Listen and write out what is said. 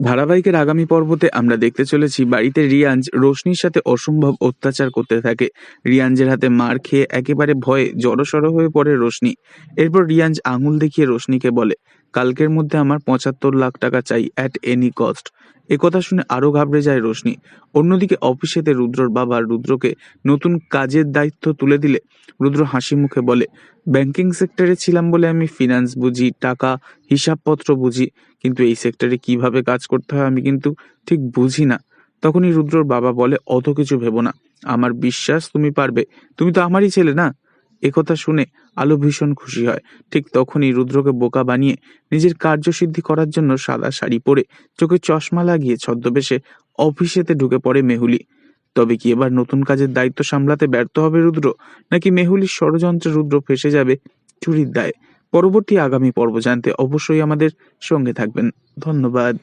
ধারাবাহিকের আগামী পর্বতে আমরা দেখতে চলেছি বাড়িতে রিয়াঞ্জ রোশনির সাথে অসম্ভব অত্যাচার করতে থাকে। রিয়াঞ্জের হাতে মার খেয়ে একেবারে ভয়ে জড়সড় হয়ে পড়ে রোশনি। এরপর রিয়াঞ্জ আঙুল দেখিয়ে রোশনিকে বলে কালকের মধ্যে আমার পঁচাত্তর লাখ টাকা চাই অ্যাট এনি কস্ট একথা শুনে আরও ঘাবড়ে যায় রোশনি। অন্যদিকে অফিসেতে রুদ্রর বাবা রুদ্রকে নতুন কাজের দায়িত্ব তুলে দিলে রুদ্র হাসি মুখে বলে ব্যাংকিং সেক্টরে ছিলাম বলে আমি ফিনান্স বুঝি, টাকা, হিসাবপত্র বুঝি, কিন্তু এই সেক্টরে কীভাবে কাজ করতে হয় আমি কিন্তু ঠিক বুঝি না। তখনই রুদ্রর বাবা বলে, অত কিছু ভেবো না। আমার বিশ্বাস তুমি পারবে। তুমি তো আমারই ছেলে না? একথা শুনে আলো ভীষণ খুশি হয়। ঠিক তখনই রুদ্রকে বোকা বানিয়ে নিজের কার্যসিদ্ধি করার জন্য সাদা শাড়ি পরে চোখে চশমা লাগিয়ে ছদ্মবেশে অফিসেতে ঢুকে পড়ে মেহুলি। তবে কি এবার নতুন কাজের দায়িত্ব সামলাতে ব্যর্থ হবে রুদ্র, নাকি মেহুলির ষড়যন্ত্রে রুদ্র ফেসে যাবে চুরির দায়ে? পরবর্তী আগামী পর্ব জানতে অবশ্যই আমাদের সঙ্গে থাকবেন। ধন্যবাদ।